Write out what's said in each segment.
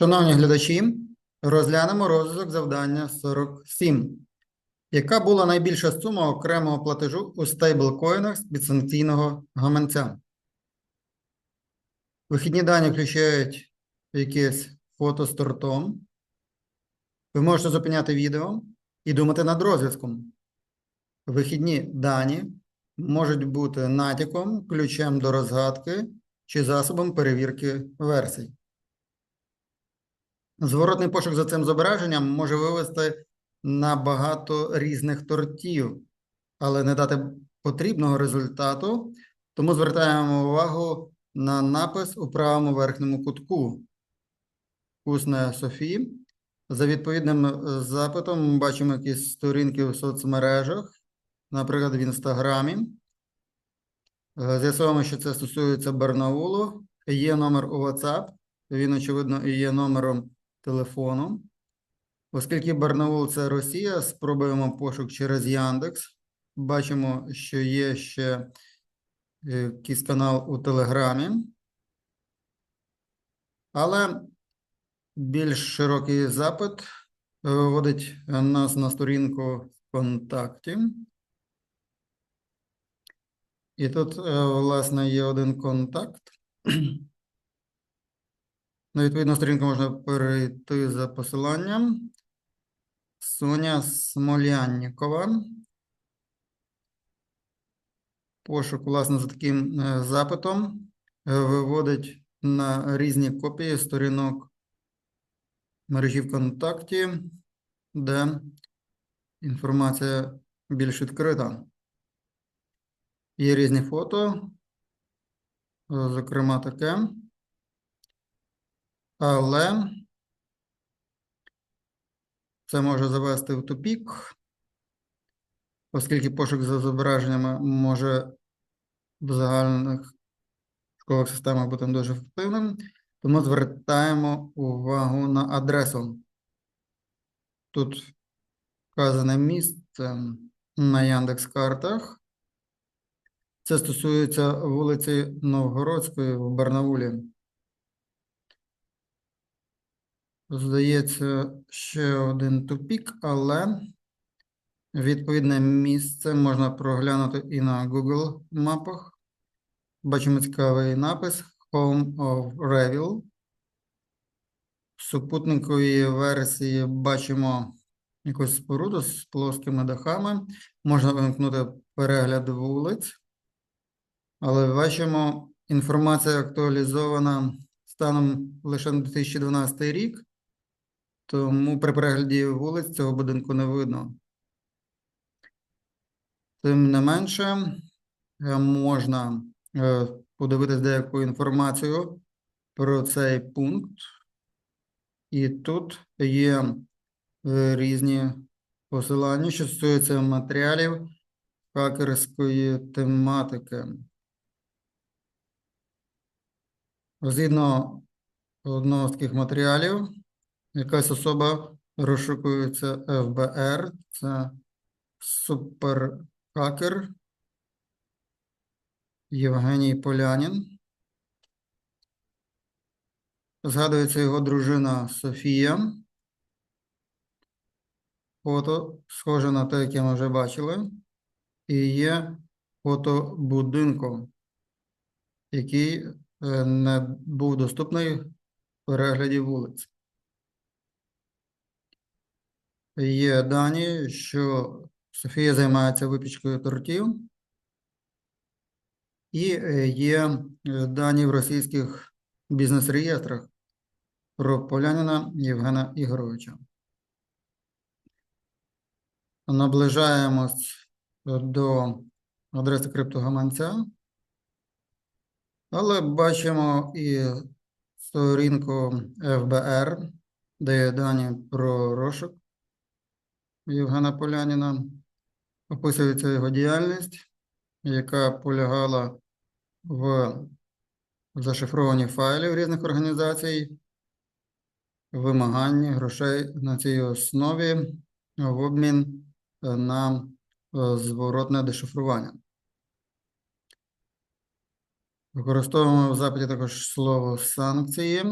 Шановні глядачі, розглянемо розвиток завдання 47. Яка була найбільша сума окремого платежу у стейблкоїнах з підсанкційного гаманця? Вихідні дані включають якесь фото з тортом. Ви можете зупиняти відео і думати над розв'язком. Вихідні дані можуть бути натяком, ключем до розгадки чи засобом перевірки версій. Зворотний пошук за цим зображенням може вивести на багато різних тортів, але не дати потрібного результату, тому звертаємо увагу на напис у правому верхньому кутку. Вкусне Софі. За відповідним е, запитом ми бачимо якісь сторінки в соцмережах, наприклад, в Інстаграмі. Е, З'ясовуємо, що це стосується Барнаулу. Є номер у WhatsApp, він, очевидно, і є номером телефону. Оскільки Барнаул це Росія, спробуємо пошук через Яндекс. Бачимо, що є ще е, якийсь канал у Телеграмі. Але більш широкий запит виводить нас на сторінку ВКонтакті. І тут, е, власне, є один контакт. На відповідну сторінку можна перейти за посиланням. Соня Смоляннікова. Пошук, власне, за таким е, запитом е, виводить на різні копії сторінок мережі ВКонтакті, де інформація більш відкрита. Є різні фото, е, зокрема таке. Але це може завести в тупік, оскільки пошук за зображеннями може в загальних школах системах бути дуже ефективним, тому звертаємо увагу на адресу. Тут вказане місце на Яндекс-картах. Це стосується вулиці Новгородської в Барнаулі. Здається, ще один тупік, але відповідне місце можна проглянути і на Google мапах. Бачимо цікавий напис Home of Revil. В супутниковій версії бачимо якусь споруду з плоскими дахами. Можна вимкнути перегляд вулиць, але бачимо, інформація актуалізована станом лише на 2012 рік. Тому при перегляді вулиць цього будинку не видно. Тим не менше, е, можна е, подивитись деяку інформацію про цей пункт. І тут є е, різні посилання, що стосуються матеріалів хакерської тематики. Згідно одного з таких матеріалів, якась особа розшукується ФБР, це суперхакер Євгеній Полянін. Згадується його дружина Софія. Фото схоже на те, яке ми вже бачили. І є фото будинку, який е, не був доступний в перегляді вулиць. Є дані, що Софія займається випічкою тортів, і е, є е, дані в російських бізнес-реєстрах про Поляніна Євгена Ігоровича. Наближаємось до адреси криптогаманця, але бачимо і сторінку ФБР, де є дані про розшук. Євгена Поляніна. Описується його діяльність, яка полягала в зашифрованні файлів різних організацій, вимаганні грошей на цій основі в обмін на е, зворотне дешифрування. Використовуємо в запиті також слово санкції.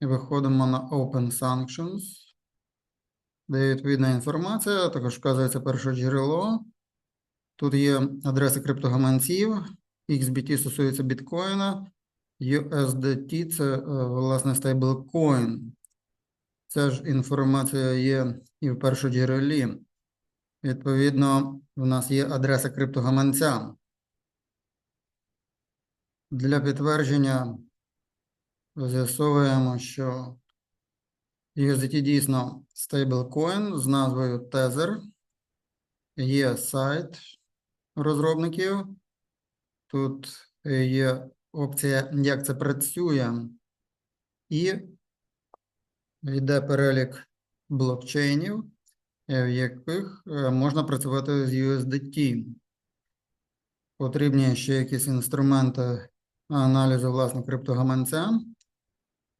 і виходимо на Open Sanctions, де є відповідна інформація, також вказується перше джерело. Тут є адреси криптогаманців, XBT стосується біткоїна, USDT це, е, власне, стейблкоін. Ця ж інформація є і в першоджерелі. Відповідно, в нас є адреса криптогаманця. Для підтвердження з'ясовуємо, що USDT дійсно стейблкоін з назвою Tether. Є сайт розробників. Тут є опція, як це працює, і йде перелік блокчейнів, е, в яких е, можна працювати з USDT. Потрібні ще якісь інструменти аналізу власне криптогаманця.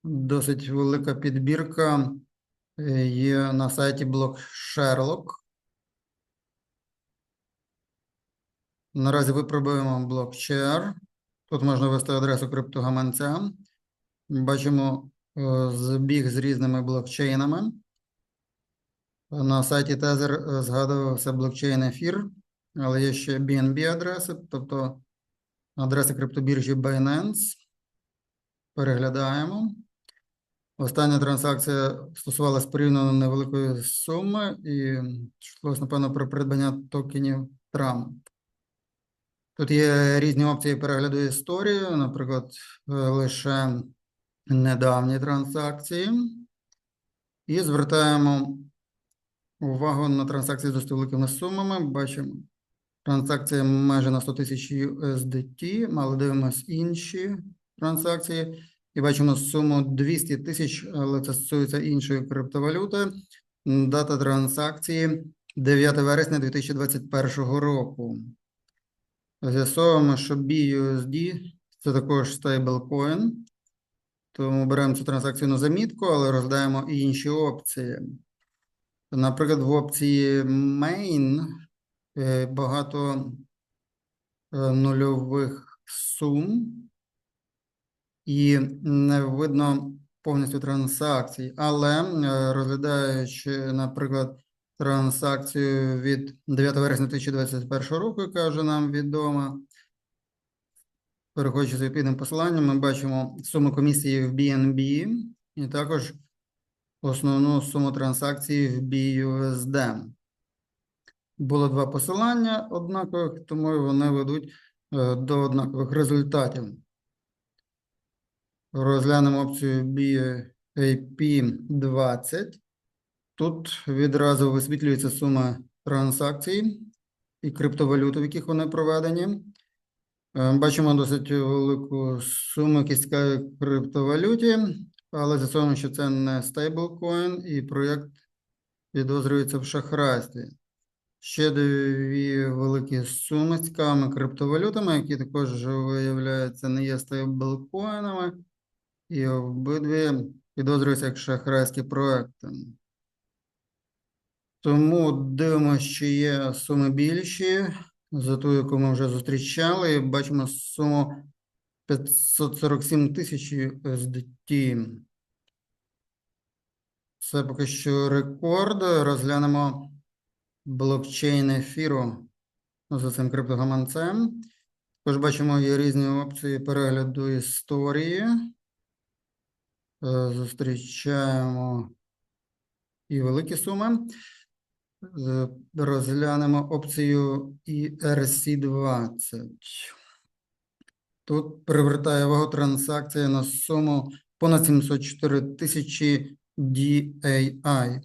Досить велика підбірка е, є на сайті BlockSherlock. Наразі випробуємо BlockShare. Тут можна ввести адресу криптогаманця. Бачимо е, збіг з різними блокчейнами. На сайті Tether е, згадувався блокчейн Ефір, але є ще BNB адреси, тобто адреси криптобіржі Binance. Переглядаємо. Остання транзакція стосувалася порівняно невеликої суми і йшлося, напевно, про придбання токенів Trump. Тут є різні опції перегляду історії, наприклад, е, лише недавні транзакції. І звертаємо увагу на транзакції з досить великими сумами. Бачимо транзакція майже на 100 тисяч USDT, але дивимось інші транзакції. І бачимо суму 200 тисяч, але це стосується іншої криптовалюти. Дата транзакції 9 вересня 2021 року. З'ясовуємо, що BUSD це також стейблкоін. Тому беремо цю транзакцію на замітку, але роздаємо і інші опції. Наприклад, в опції Main е, багато е, нульових сум і не видно повністю транзакцій. Але е, розглядаючи, наприклад, транзакцію від 9 вересня 2021 року, яка вже нам відома. Переходячи за відповідним посиланням, ми бачимо суму комісії в BNB і також основну суму транзакцій в BUSD. Було два посилання однакових, тому вони ведуть е, до однакових результатів. Розглянемо опцію BAP20. Тут відразу висвітлюється сума транзакцій і криптовалют, в яких вони проведені. Е, Бачимо досить велику суму кістка криптовалюті, але з'ясовуємо, що це не стейблкоін, і проєкт підозрюється в шахрайстві. Ще дві великі суми з цікавими криптовалютами, які також виявляються не є стейблкоїнами, і обидві підозрюються як шахрайські проекти. Тому дивимося, що є суми більші за ту, яку ми вже зустрічали. Бачимо суму 547 тисяч USDT. Це поки що рекорд. Розглянемо блокчейн ефіру за цим криптогаманцем. Також бачимо, є різні опції перегляду історії. Е, Зустрічаємо і великі суми. Е, Розглянемо опцію ERC20. Тут привертає увагу транзакція на суму понад 704 тисячі DAI.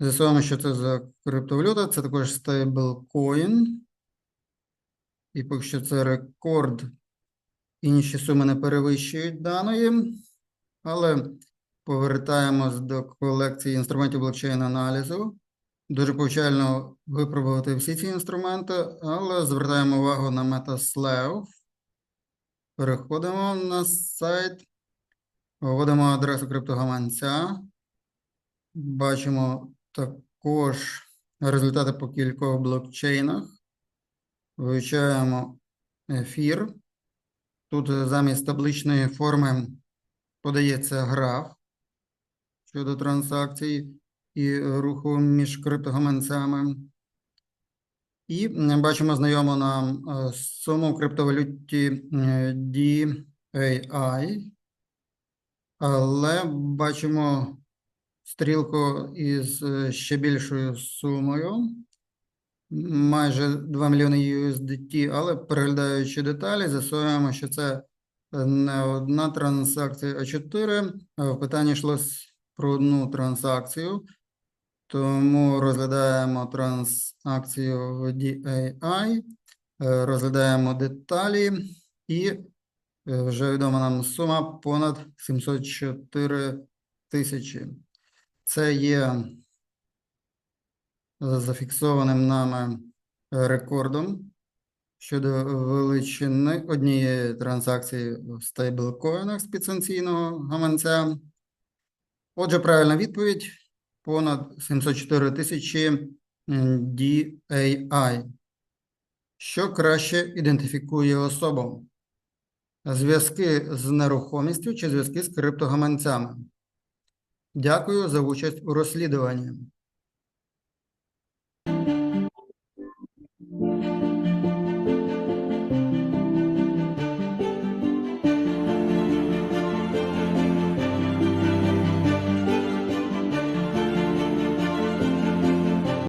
З'ясуємо, що це за криптовалюта. Це також стейблкоін. І поки що це рекорд. Інші суми не перевищують даної. Але повертаємось до колекції інструментів блокчейн аналізу. Дуже повчально випробувати всі ці інструменти, але звертаємо увагу на MetaSlav. Переходимо на сайт, вводимо адресу криптогаманця. Бачимо також результати по кількох блокчейнах. Вивчаємо ефір. Тут замість табличної форми подається граф. щодо транзакцій і руху між криптогаманцями. І бачимо знайому нам е, суму в криптовалюті е, DAI, але бачимо стрілку із е, ще більшою сумою, майже 2 мільйони USDT, але переглядаючи деталі, з'ясуємо, що це одна транзакція, а чотири. Е, В питанні йшлось про одну транзакцію, тому розглядаємо транзакцію в DAI, е, розглядаємо деталі і е, вже відома нам сума понад 704 тисячі. Це є зафіксованим нами рекордом щодо величини однієї транзакції в стейблкоїнах з підсанкційного гаманця. Отже, правильна відповідь понад 704 тисячі DAI. Що краще ідентифікує особу? Зв'язки з нерухомістю чи зв'язки з криптогаманцями? Дякую за участь у розслідуванні.